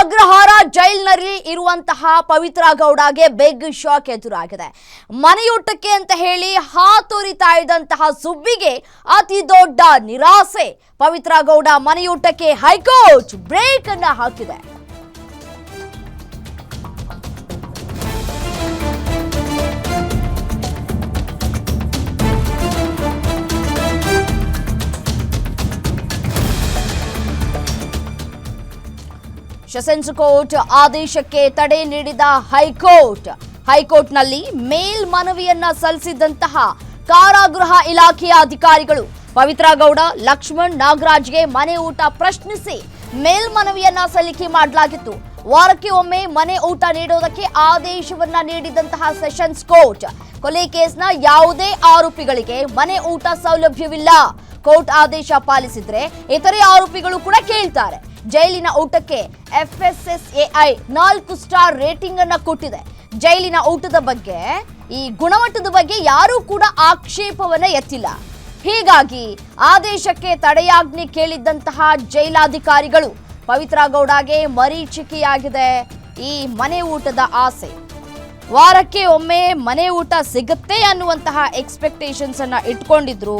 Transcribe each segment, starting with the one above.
ಅಗ್ರಹಾರ ಜೈಲ್ನಲ್ಲಿ ಇರುವಂತಹ ಪವಿತ್ರ ಗೌಡಗೆ beg shock ಎದುರಾಗಿದೆ. ಮನೆಯೂಟಕ್ಕೆ ಅಂತ ಹೇಳಿ ಹಾತೊರಿತಾ ಇದ್ದಂತಹ ಸುಬ್ಬಿಗೆ ಅತಿ ದೊಡ್ಡ ನಿರಾಸೆ. ಪವಿತ್ರ ಗೌಡ ಮನೆಯೂಟಕ್ಕೆ ಹೈಕೋರ್ಟ್ ಬ್ರೇಕ್ ಅನ್ನ ಹಾಕಿದೆ. ಸೆಷನ್ಸ್ ಕೋರ್ಟ್ ಆದೇಶಕ್ಕೆ ತಡೆ ನೀಡಿದ ಹೈಕೋರ್ಟ್. ಹೈಕೋರ್ಟ್ನಲ್ಲಿ ಮೇಲ್ಮನವಿಯನ್ನ ಸಲ್ಲಿಸಿದಂತಹ ಕಾರಾಗೃಹ ಇಲಾಖೆಯ ಅಧಿಕಾರಿಗಳು ಪವಿತ್ರ ಗೌಡ ಲಕ್ಷ್ಮಣ್ ನಾಗರಾಜ್ಗೆ ಮನೆ ಊಟ ಪ್ರಶ್ನಿಸಿ ಮೇಲ್ಮನವಿಯನ್ನ ಸಲ್ಲಿಕೆ ಮಾಡಲಾಗಿತ್ತು. ವಾರಕ್ಕೆ ಒಮ್ಮೆ ಮನೆ ಊಟ ನೀಡೋದಕ್ಕೆ ಆದೇಶವನ್ನ ನೀಡಿದಂತಹ ಸೆಷನ್ಸ್ ಕೋರ್ಟ್. ಕೊಲೆ ಕೇಸ್ನ ಯಾವುದೇ ಆರೋಪಿಗಳಿಗೆ ಮನೆ ಊಟ ಸೌಲಭ್ಯವಿಲ್ಲ. ಕೋರ್ಟ್ ಆದೇಶ ಪಾಲಿಸಿದ್ರೆ ಇತರೆ ಆರೋಪಿಗಳು ಕೂಡ ಕೇಳ್ತಾರೆ. ಜೈಲಿನ ಊಟಕ್ಕೆ ಎಫ್ಎಸ್ಎಸ್ಎಐ ನಾಲ್ಕು ಸ್ಟಾರ್ ರೇಟಿಂಗ್ ಅನ್ನ ಕೊಟ್ಟಿದೆ. ಜೈಲಿನ ಊಟದ ಬಗ್ಗೆ, ಈ ಗುಣಮಟ್ಟದ ಬಗ್ಗೆ ಯಾರೂ ಕೂಡ ಆಕ್ಷೇಪವನ್ನ ಎತ್ತಿಲ್ಲ. ಹೀಗಾಗಿ ಆದೇಶಕ್ಕೆ ತಡೆಯಾಜ್ಞೆ ಕೇಳಿದ್ದಂತಹ ಜೈಲಾಧಿಕಾರಿಗಳು ಪವಿತ್ರ ಗೌಡಗೆ ಮರೀಚಿಕೆಯಾಗಿದೆ. ಈ ಮನೆ ಊಟದ ಆಸೆ. ವಾರಕ್ಕೆ ಒಮ್ಮೆ ಮನೆ ಊಟ ಸಿಗುತ್ತೆ ಅನ್ನುವಂತಹ ಎಕ್ಸ್ಪೆಕ್ಟೇಷನ್ಸ್ ಅನ್ನ ಇಟ್ಕೊಂಡಿದ್ರು.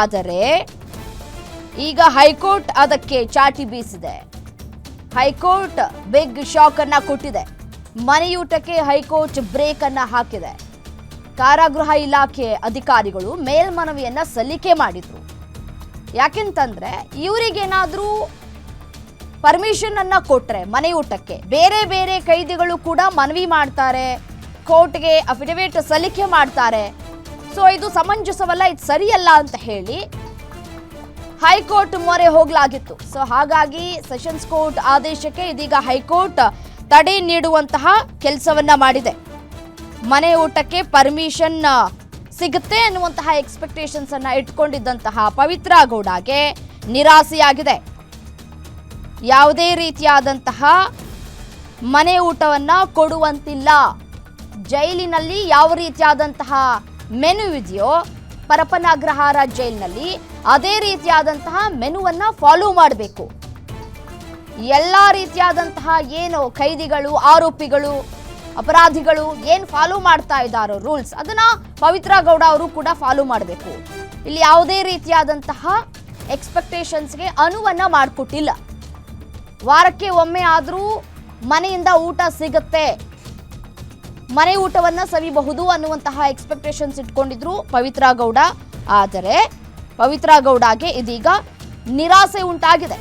ಆದರೆ ಈಗ ಹೈಕೋರ್ಟ್ ಅದಕ್ಕೆ ಚಾಟಿ ಬೀಸಿದೆ. ಹೈಕೋರ್ಟ್ ಬಿಗ್ ಶಾಕ್ ಅನ್ನ ಕೊಟ್ಟಿದೆ. ಮನೆಯೂಟಕ್ಕೆ ಹೈಕೋರ್ಟ್ ಬ್ರೇಕ್ ಅನ್ನ ಹಾಕಿದೆ. ಕಾರಾಗೃಹ ಇಲಾಖೆ ಅಧಿಕಾರಿಗಳು ಮೇಲ್ಮನವಿಯನ್ನ ಸಲ್ಲಿಕೆ ಮಾಡಿದ್ರು. ಯಾಕೆಂತಂದ್ರೆ ಇವರಿಗೇನಾದ್ರೂ ಪರ್ಮಿಷನ್ ಅನ್ನ ಕೊಟ್ರೆ ಮನೆಯೂಟಕ್ಕೆ, ಬೇರೆ ಬೇರೆ ಕೈದಿಗಳು ಕೂಡ ಮನವಿ ಮಾಡ್ತಾರೆ, ಕೋರ್ಟ್ಗೆ ಅಫಿಡವಿಟ್ ಸಲ್ಲಿಕೆ ಮಾಡ್ತಾರೆ. ಸೊ, ಇದು ಸಮಂಜಸವಲ್ಲ, ಇದು ಸರಿಯಲ್ಲ ಅಂತ ಹೇಳಿ ಹೈಕೋರ್ಟ್ ಮೊರೆ ಹೋಗಲಾಗಿತ್ತು. ಸೊ ಹಾಗಾಗಿ ಸೆಷನ್ಸ್ ಕೋರ್ಟ್ ಆದೇಶಕ್ಕೆ ಇದೀಗ ಹೈಕೋರ್ಟ್ ತಡೆ ನೀಡುವಂತಹ ಕೆಲಸವನ್ನ ಮಾಡಿದೆ. ಮನೆ ಊಟಕ್ಕೆ ಪರ್ಮಿಷನ್ ಸಿಗುತ್ತೆ ಅನ್ನುವಂತಹ ಎಕ್ಸ್ಪೆಕ್ಟೇಷನ್ಸ್ ಅನ್ನ ಇಟ್ಕೊಂಡಿದ್ದಂತಹ ಪವಿತ್ರ ಗೌಡಗೆ ನಿರಾಸೆಯಾಗಿದೆ. ಯಾವುದೇ ರೀತಿಯಾದಂತಹ ಮನೆ ಊಟವನ್ನ ಕೊಡುವಂತಿಲ್ಲ. ಜೈಲಿನಲ್ಲಿ ಯಾವ ರೀತಿಯಾದಂತಹ ಮೆನು ಇದೆಯೋ ಪರಪನಾಗ್ರಹಾರ ಜೈಲ್ನಲ್ಲಿ ಅದೇ ರೀತಿಯಾದಂತಹ ಮೆನುವನ್ನ ಫಾಲೋ ಮಾಡಬೇಕು. ಎಲ್ಲ ರೀತಿಯಾದಂತಹ ಏನು ಖೈದಿಗಳು ಆರೋಪಿಗಳು, ಅಪರಾಧಿಗಳು ಏನು ಫಾಲೋ ಮಾಡ್ತಾ ಇದ್ದಾರೋ ರೂಲ್ಸ್ ಅದನ್ನ ಪವಿತ್ರ ಗೌಡ ಅವರು ಕೂಡ ಫಾಲೋ ಮಾಡಬೇಕು. ಇಲ್ಲಿ ಯಾವುದೇ ರೀತಿಯಾದಂತಹ ಎಕ್ಸ್ಪೆಕ್ಟೇಷನ್ಸ್ಗೆ ಅನುವನ್ನ ಮಾಡಿಕೊಟ್ಟಿಲ್ಲ. ವಾರಕ್ಕೆ ಒಮ್ಮೆ ಆದರೂ ಮನೆಯಿಂದ ಊಟ ಸಿಗುತ್ತೆ. ಮನೆ ಊಟವನ್ನ ಸವಿಬಹುದು ಅನ್ನುವಂತಹ ಎಕ್ಸ್ಪೆಕ್ಟೇಷನ್ಸ್ ಇಟ್ಕೊಂಡಿದ್ರು ಪವಿತ್ರ ಗೌಡ ಆದರೆ ಪವಿತ್ರ ಗೌಡಗೆ ಇದೀಗ ನಿರಾಸೆ ಉಂಟಾಗಿದೆ.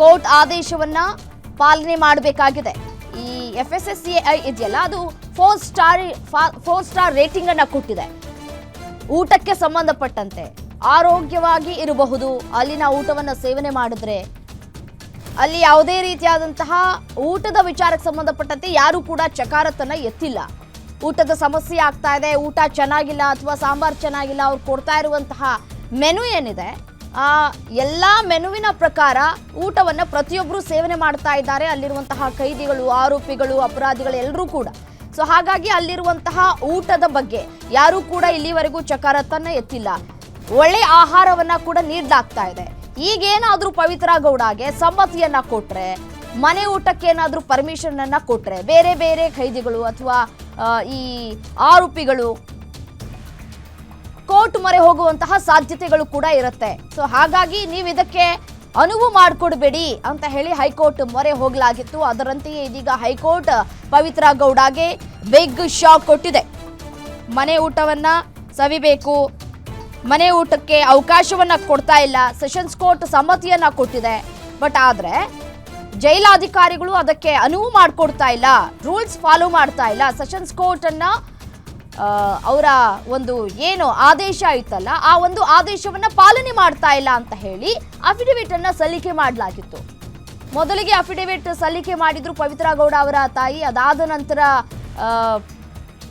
ಕೋರ್ಟ್ ಆದೇಶವನ್ನ ಪಾಲನೆ ಮಾಡಬೇಕಾಗಿದೆ. ಈ F S S C I ಇದೆಯಲ್ಲ, ಅದು four star four star rating ಅನ್ನ ಕೊಟ್ಟಿದೆ. ಊಟಕ್ಕೆ ಸಂಬಂಧಪಟ್ಟಂತೆ ಆರೋಗ್ಯವಾಗಿ ಇರಬಹುದು. ಅಲ್ಲಿನ ಊಟವನ್ನ ಸೇವನೆ ಮಾಡಿದ್ರೆ ಅಲ್ಲಿ ಯಾವುದೇ ರೀತಿಯಾದಂತಹ ಊಟದ ವಿಚಾರಕ್ಕೆ ಸಂಬಂಧಪಟ್ಟಂತೆ ಯಾರು ಕೂಡ ಚಕಾರತನ ಎತ್ತಿಲ್ಲ. ಊಟದ ಸಮಸ್ಯೆ ಆಗ್ತಾ ಇದೆ, ಊಟ ಚೆನ್ನಾಗಿಲ್ಲ ಅಥವಾ ಸಾಂಬಾರ್ ಚೆನ್ನಾಗಿಲ್ಲ, ಅವ್ರು ಕೊಡ್ತಾ ಇರುವಂತಹ ಮೆನು ಏನಿದೆ, ಆ ಎಲ್ಲ ಮೆನುವಿನ ಪ್ರಕಾರ ಊಟವನ್ನು ಪ್ರತಿಯೊಬ್ಬರು ಸೇವನೆ ಮಾಡ್ತಾ ಇದ್ದಾರೆ. ಅಲ್ಲಿರುವಂತಹ ಕೈದಿಗಳು, ಆರೋಪಿಗಳು, ಅಪರಾಧಿಗಳು ಎಲ್ಲರೂ ಕೂಡ. ಸೊ ಹಾಗಾಗಿ ಅಲ್ಲಿರುವಂತಹ ಊಟದ ಬಗ್ಗೆ ಯಾರೂ ಕೂಡ ಇಲ್ಲಿವರೆಗೂ ಚಕಾರತನ್ನ ಎತ್ತಿಲ್ಲ. ಒಳ್ಳೆ ಆಹಾರವನ್ನ ಕೂಡ ನೀಡಲಾಗ್ತಾ ಇದೆ. ಈಗೇನಾದ್ರೂ ಪವಿತ್ರ ಗೌಡಗೆ ಸಮ್ಮತಿಯನ್ನ ಕೊಟ್ರೆ, ಮನೆ ಊಟಕ್ಕೆ ಏನಾದ್ರೂ ಪರ್ಮಿಷನ್ ಅನ್ನ ಕೊಟ್ರೆ, ಬೇರೆ ಬೇರೆ ಖೈದಿಗಳು ಅಥವಾ ಈ ಆರೋಪಿಗಳು ಕೋರ್ಟ್ ಮೊರೆ ಹೋಗುವಂತಹ ಸಾಧ್ಯತೆಗಳು ಕೂಡ ಇರುತ್ತೆ. ಸೊ ಹಾಗಾಗಿ ನೀವು ಇದಕ್ಕೆ ಅನುವು ಮಾಡಿಕೊಡ್ಬೇಡಿ ಅಂತ ಹೇಳಿ ಹೈಕೋರ್ಟ್ ಮೊರೆ ಹೋಗಲಾಗಿತ್ತು. ಅದರಂತೆಯೇ ಇದೀಗ ಹೈಕೋರ್ಟ್ ಪವಿತ್ರ ಗೌಡಗೆ ಬಿಗ್ ಶಾಕ್ ಕೊಟ್ಟಿದೆ. ಮನೆ ಊಟವನ್ನ ಸವಿಬೇಕು ಮನೆ ಊಟಕ್ಕೆ ಅವಕಾಶವನ್ನ ಕೊಡ್ತಾ ಇಲ್ಲ. ಸೆಷನ್ಸ್ ಕೋರ್ಟ್ ಸಮ್ಮತಿಯನ್ನ ಕೊಟ್ಟಿದೆ. ಬಟ್ ಆದ್ರೆ ಜೈಲಾಧಿಕಾರಿಗಳು ಅದಕ್ಕೆ ಅನುವು ಮಾಡಿಕೊಡ್ತಾ ಇಲ್ಲ. ರೂಲ್ಸ್ ಫಾಲೋ ಮಾಡ್ತಾ ಇಲ್ಲ. ಸೆಷನ್ಸ್ ಕೋರ್ಟ್ ಅನ್ನ ಅವರ ಒಂದು ಏನು ಆದೇಶ ಇತ್ತಲ್ಲ, ಆ ಒಂದು ಆದೇಶವನ್ನ ಪಾಲನೆ ಮಾಡ್ತಾ ಇಲ್ಲ ಅಂತ ಹೇಳಿ ಅಫಿಡವಿಟ್ ಅನ್ನ ಸಲ್ಲಿಕೆ ಮಾಡಲಾಗಿತ್ತು. ಮೊದಲಿಗೆ ಅಫಿಡವಿಟ್ ಸಲ್ಲಿಕೆ ಮಾಡಿದ್ರು ಪವಿತ್ರ ಗೌಡ ಅವರ ತಾಯಿ. ಅದಾದ ನಂತರ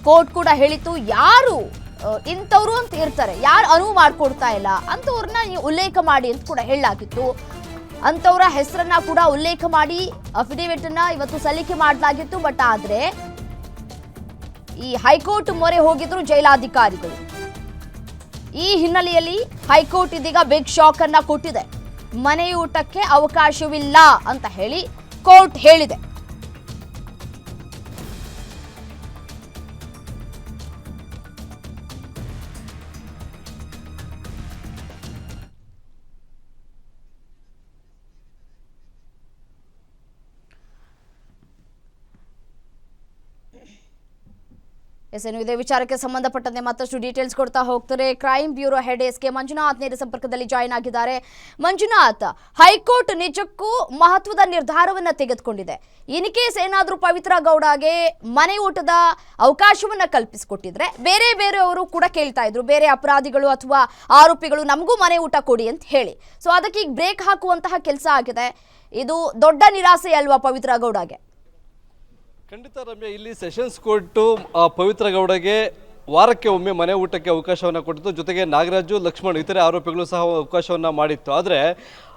ಕೋರ್ಟ್ ಕೂಡ ಹೇಳಿತ್ತು, ಯಾರು ಇಂಥವ್ರು ಅಂತ ಇರ್ತಾರೆ. ಯಾರು ಅನುವು ಮಾಡಿಕೊಡ್ತಾ ಇಲ್ಲ? ಅಂಥವ್ರನ್ನ ಉಲ್ಲೇಖ ಮಾಡಿ ಅಂತ ಕೂಡ ಹೇಳಲಾಗಿತ್ತು. ಅಂಥವ್ರ ಹೆಸರನ್ನ ಕೂಡ ಉಲ್ಲೇಖ ಮಾಡಿ ಅಫಿಡೇವಿಟ್ ಅನ್ನ ಇವತ್ತು ಸಲ್ಲಿಕೆ ಮಾಡಲಾಗಿತ್ತು. ಬಟ್ ಆದ್ರೆ, ಈ ಹೈಕೋರ್ಟ್ ಮೊರೆ ಹೋಗಿದ್ರು ಜೈಲಾಧಿಕಾರಿಗಳು. ಈ ಹಿನ್ನೆಲೆಯಲ್ಲಿ ಹೈಕೋರ್ಟ್ ಇದೀಗ ಬಿಗ್ ಶಾಕ್ ಅನ್ನ ಕೊಟ್ಟಿದೆ. ಮನೆಯೂಟಕ್ಕೆ ಅವಕಾಶವಿಲ್ಲ ಅಂತ ಹೇಳಿ ಕೋರ್ಟ್ ಹೇಳಿದೆ. ಎಸ್ ಏನು ಇದೇ. ವಿಚಾರಕ್ಕೆ ಸಂಬಂಧಪಟ್ಟಂತೆ ಮತ್ತಷ್ಟು ಡೀಟೇಲ್ಸ್ ಕೊಡ್ತಾ ಹೋಗ್ತಾರೆ. Crime bureau head S K Manjunath ನೇರ ಸಂಪರ್ಕದಲ್ಲಿ ಜಾಯಿನ್ ಆಗಿದ್ದಾರೆ. ಮಂಜುನಾಥ್, ಹೈಕೋರ್ಟ್ ನಿಜಕ್ಕೂ ಮಹತ್ವದ ನಿರ್ಧಾರವನ್ನ ತೆಗೆದುಕೊಂಡಿದೆ. ಇನ್ ಕೇಸ್ ಏನಾದರೂ ಪವಿತ್ರ ಗೌಡಗೆ ಮನೆ ಊಟದ ಅವಕಾಶವನ್ನ ಕಲ್ಪಿಸಿಕೊಟ್ಟಿದ್ರೆ ಬೇರೆ ಬೇರೆಯವರು ಕೂಡ ಕೇಳ್ತಾ ಇದ್ರು. ಬೇರೆ ಅಪರಾಧಿಗಳು ಅಥವಾ ಆರೋಪಿಗಳು ನಮಗೂ ಮನೆ ಊಟ ಕೊಡಿ ಅಂತ ಹೇಳಿ. ಸೊ, ಅದಕ್ಕೆ ಈಗ ಬ್ರೇಕ್ ಹಾಕುವಂತಹ ಕೆಲಸ ಆಗಿದೆ. ಇದು ದೊಡ್ಡ ನಿರಾಸೆ ಅಲ್ವಾ ಪವಿತ್ರ ಗೌಡಗೆ? ಖಂಡಿತ ರಮ್ಯ, ಇಲ್ಲಿ ಸೆಷನ್ಸ್ ಕೋರ್ಟು ಪವಿತ್ರ ಗೌಡಗೆ ವಾರಕ್ಕೆ ಒಮ್ಮೆ ಮನೆ ಊಟಕ್ಕೆ ಅವಕಾಶವನ್ನು ಕೊಟ್ಟಿತ್ತು. ಜೊತೆಗೆ ನಾಗರಾಜು, ಲಕ್ಷ್ಮಣ್ ಇತರೆ ಆರೋಪಿಗಳು ಸಹ ಅವಕಾಶವನ್ನು ಮಾಡಿತ್ತು. ಆದರೆ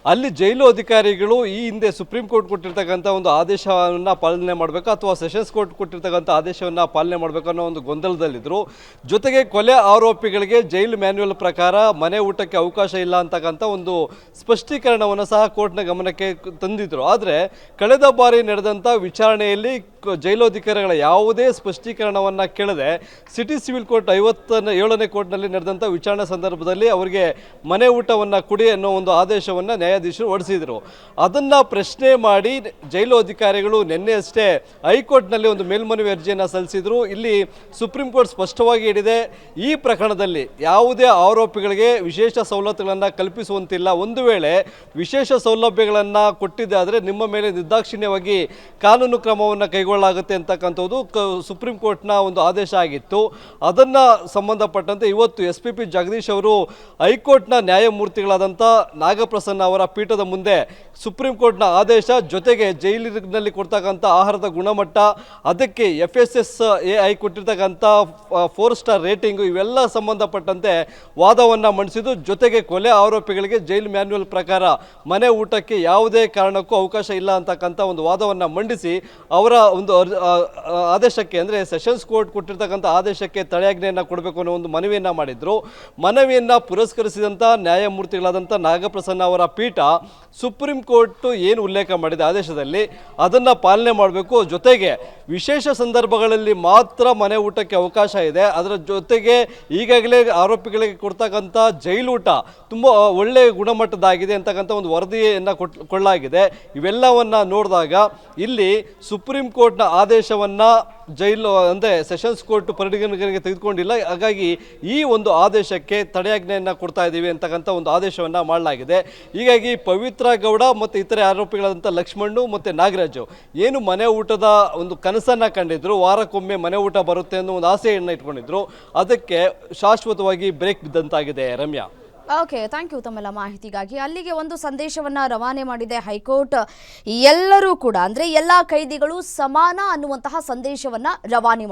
ಅಲ್ಲಿ ಜೈಲು ಅಧಿಕಾರಿಗಳು ಈ ಹಿಂದೆ ಸುಪ್ರೀಂ ಕೋರ್ಟ್ ಕೊಟ್ಟಿರ್ತಕ್ಕಂಥ ಒಂದು ಆದೇಶವನ್ನು ಪಾಲನೆ ಮಾಡಬೇಕು ಅಥವಾ ಸೆಷನ್ಸ್ ಕೋರ್ಟ್ ಕೊಟ್ಟಿರ್ತಕ್ಕಂಥ ಆದೇಶವನ್ನು ಪಾಲನೆ ಮಾಡಬೇಕು ಅನ್ನೋ ಒಂದು ಗೊಂದಲದಲ್ಲಿದ್ದರು ಜೊತೆಗೆ ಕೊಲೆ ಆರೋಪಿಗಳಿಗೆ ಜೈಲು ಮ್ಯಾನ್ಯುವಲ್ ಪ್ರಕಾರ ಮನೆ ಊಟಕ್ಕೆ ಅವಕಾಶ ಇಲ್ಲ ಅಂತಕ್ಕಂಥ ಒಂದು ಸ್ಪಷ್ಟೀಕರಣವನ್ನು ಸಹ ಕೋರ್ಟ್ನ ಗಮನಕ್ಕೆ ತಂದಿದ್ದರು ಆದರೆ ಕಳೆದ ಬಾರಿ ನಡೆದಂಥ ವಿಚಾರಣೆಯಲ್ಲಿ ಕ- ಜೈಲೋಧಿಕಾರಿಗಳ ಯಾವುದೇ ಸ್ಪಷ್ಟೀಕರಣವನ್ನು ಕೇಳದೆ ಸಿಟಿ ಸಿವಿಲ್ ಕೋರ್ಟ್ ಐವತ್ತನೇ ಏಳನೇ ಕೋರ್ಟ್ನಲ್ಲಿ ನಡೆದಂಥ ವಿಚಾರಣೆ ಸಂದರ್ಭದಲ್ಲಿ ಅವರಿಗೆ ಮನೆ ಊಟವನ್ನು ಕೊಡಿ ಅನ್ನೋ ಒಂದು ಆದೇಶವನ್ನು ನ್ಯಾಯಾಧೀಶರು ಹೊರಡಿಸಿದರು. ಅದನ್ನು ಪ್ರಶ್ನೆ ಮಾಡಿ ಜೈಲು ಅಧಿಕಾರಿಗಳು ನಿನ್ನೆ ಅಷ್ಟೇ ಹೈಕೋರ್ಟ್ನಲ್ಲಿ ಒಂದು ಮೇಲ್ಮನವಿ ಅರ್ಜಿಯನ್ನು ಸಲ್ಲಿಸಿದ್ರು. ಇಲ್ಲಿ ಸುಪ್ರೀಂ ಕೋರ್ಟ್ ಸ್ಪಷ್ಟವಾಗಿ ಹೇಳಿದೆ, ಈ ಪ್ರಕರಣದಲ್ಲಿ ಯಾವುದೇ ಆರೋಪಿಗಳಿಗೆ ವಿಶೇಷ ಸವಲತ್ತುಗಳನ್ನು ಕಲ್ಪಿಸುವಂತಿಲ್ಲ. ಒಂದು ವೇಳೆ ವಿಶೇಷ ಸೌಲಭ್ಯಗಳನ್ನು ಕೊಟ್ಟಿದ್ದೆ ಆದರೆ ನಿಮ್ಮ ಮೇಲೆ ನಿರ್ದಾಕ್ಷಿಣ್ಯವಾಗಿ ಕಾನೂನು ಕ್ರಮವನ್ನು ಕೈಗೊಳ್ಳಲಾಗುತ್ತೆ ಅಂತಕ್ಕಂಥದ್ದು ಸುಪ್ರೀಂ ಕೋರ್ಟ್ನ ಒಂದು ಆದೇಶ ಆಗಿತ್ತು. ಅದನ್ನು ಸಂಬಂಧಪಟ್ಟಂತೆ ಇವತ್ತು ಎಸ್ ಪಿ ಪಿ ಜಗದೀಶ್ ಅವರು ಹೈಕೋರ್ಟ್ನ ನ್ಯಾಯಮೂರ್ತಿಗಳಾದಂಥ ನಾಗಪ್ರಸನ್ನ ಅವರ ಪೀಠದ ಮುಂದೆ ಸುಪ್ರೀಂ ಕೋರ್ಟ್ನ ಆದೇಶ ಜೊತೆಗೆ ಜೈಲಿನಲ್ಲಿ ಕೊಡ್ತಕ್ಕಂಥ ಆಹಾರದ ಗುಣಮಟ್ಟ, ಅದಕ್ಕೆ F S S A I ಕೊಟ್ಟಿರ್ತಕ್ಕಂಥ ಫೋರ್ ಸ್ಟಾರ್ ರೇಟಿಂಗು ಇವೆಲ್ಲ ಸಂಬಂಧಪಟ್ಟಂತೆ ವಾದವನ್ನು ಮಂಡಿಸಿದ್ದು, ಜೊತೆಗೆ ಕೊಲೆ ಆರೋಪಿಗಳಿಗೆ ಜೈಲ್ ಮ್ಯಾನ್ಯುವಲ್ ಪ್ರಕಾರ ಮನೆ ಊಟಕ್ಕೆ ಯಾವುದೇ ಕಾರಣಕ್ಕೂ ಅವಕಾಶ ಇಲ್ಲ ಅಂತಕ್ಕಂಥ ಒಂದು ವಾದವನ್ನು ಮಂಡಿಸಿ, ಅವರ ಒಂದು ಆದೇಶಕ್ಕೆ ಅಂದರೆ ಸೆಷನ್ಸ್ ಕೋರ್ಟ್ ಕೊಟ್ಟಿರ್ತಕ್ಕಂಥ ಆದೇಶಕ್ಕೆ ತಡೆಯಾಜ್ಞೆಯನ್ನು ಕೊಡಬೇಕು ಅನ್ನೋ ಒಂದು ಮನವಿಯನ್ನು ಮಾಡಿದರು. ಮನವಿಯನ್ನು ಪುರಸ್ಕರಿಸಿದಂಥ ನ್ಯಾಯಮೂರ್ತಿಗಳಾದಂಥ ನಾಗಪ್ರಸನ್ನ ಅವರ ಪೀಠ ಸುಪ್ರೀಂ ಕೋರ್ಟ್ ಏನು ಉಲ್ಲೇಖ ಮಾಡಿದೆ ಆದೇಶದಲ್ಲಿ ಅದನ್ನು ಪಾಲನೆ ಮಾಡಬೇಕು. ಜೊತೆಗೆ ವಿಶೇಷ ಸಂದರ್ಭಗಳಲ್ಲಿ ಮಾತ್ರ ಮನೆ ಊಟಕ್ಕೆ ಅವಕಾಶ ಇದೆ. ಅದರ ಜೊತೆಗೆ ಈಗಾಗಲೇ ಆರೋಪಿಗಳಿಗೆ ಕೊಡ್ತಕ್ಕಂಥ ಜೈಲೂಟ ತುಂಬ ಒಳ್ಳೆಯ ಗುಣಮಟ್ಟದಾಗಿದೆ ಅಂತಕ್ಕಂಥ ಒಂದು ವರದಿಯನ್ನು ಕೊಟ್ಟು ಕೊಳ್ಳಲಾಗಿದೆ. ಇವೆಲ್ಲವನ್ನು ನೋಡಿದಾಗ ಇಲ್ಲಿ ಸುಪ್ರೀಂ ಕೋರ್ಟ್ನ ಆದೇಶವನ್ನು ಜೈಲು ಅಂದರೆ ಸೆಷನ್ಸ್ ಕೋರ್ಟ್ ಪರಿಗಣನೆಗೆ ತೆಗೆದುಕೊಂಡಿಲ್ಲ. ಹಾಗಾಗಿ ಈ ಒಂದು ಆದೇಶಕ್ಕೆ ತಡೆಯಾಜ್ಞೆಯನ್ನು ಕೊಡ್ತಾ ಇದ್ದೀವಿ ಅಂತಕ್ಕಂಥ ಒಂದು ಆದೇಶವನ್ನು ಮಾಡಲಾಗಿದೆ. ಹೀಗಾಗಿ ಪವಿತ್ರ ಗೌಡ ಮತ್ತು ಇತರೆ ಆರೋಪಿಗಳಾದಂಥ ಲಕ್ಷ್ಮಣ್ಣು ಮತ್ತು ನಾಗರಾಜು, ಏನು ಮನೆ ಊಟದ ಒಂದು ಕನಸನ್ನು ಕಂಡಿದ್ರು, ವಾರಕ್ಕೊಮ್ಮೆ ಮನೆ ಊಟ ಬರುತ್ತೆ ಅನ್ನೋ ಒಂದು ಆಸೆಯನ್ನು ಇಟ್ಕೊಂಡಿದ್ರು. ಅದಕ್ಕೆ ಶಾಶ್ವತವಾಗಿ ಬ್ರೇಕ್ ಬಿದ್ದಂತಾಗಿದೆ ರಮ್ಯಾ. ಓಕೆ ಥ್ಯಾಂಕ್ ಯು ತಮ್ಮೆಲ್ಲ ಮಾಹಿತಿಗಾಗಿ. ಅಲ್ಲಿಗೆ ಒಂದು ಸಂದೇಶವನ್ನ ರವಾನೆ ಮಾಡಿದೆ ಹೈಕೋರ್ಟ್. ಎಲ್ಲರೂ ಕೂಡ, ಅಂದ್ರೆ ಎಲ್ಲಾ ಕೈದಿಗಳು ಸಮಾನ ಅನ್ನುವಂತಹ ಸಂದೇಶವನ್ನ ರವಾನೆ